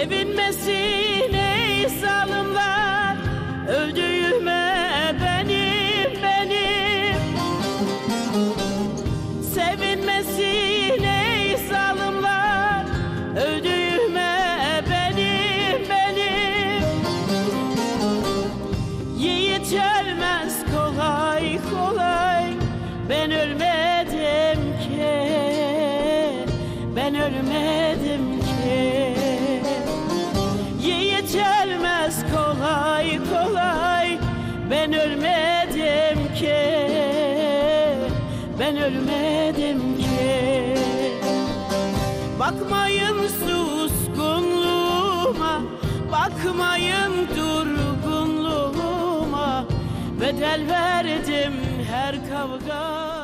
Sevinmesin ey zalimler Öldüğüme benim benim. Sevinmesin ey zalimler Öldüğüme benim benim. Yiğit ölmez kolay kolay. Ben ölmedim ki Ben ölmedim ki ölmedim ki. Ben ölmedim ki. Bakmayın suskunluğuma Bakmayın durgunluğuma. Bedel verdim her kavga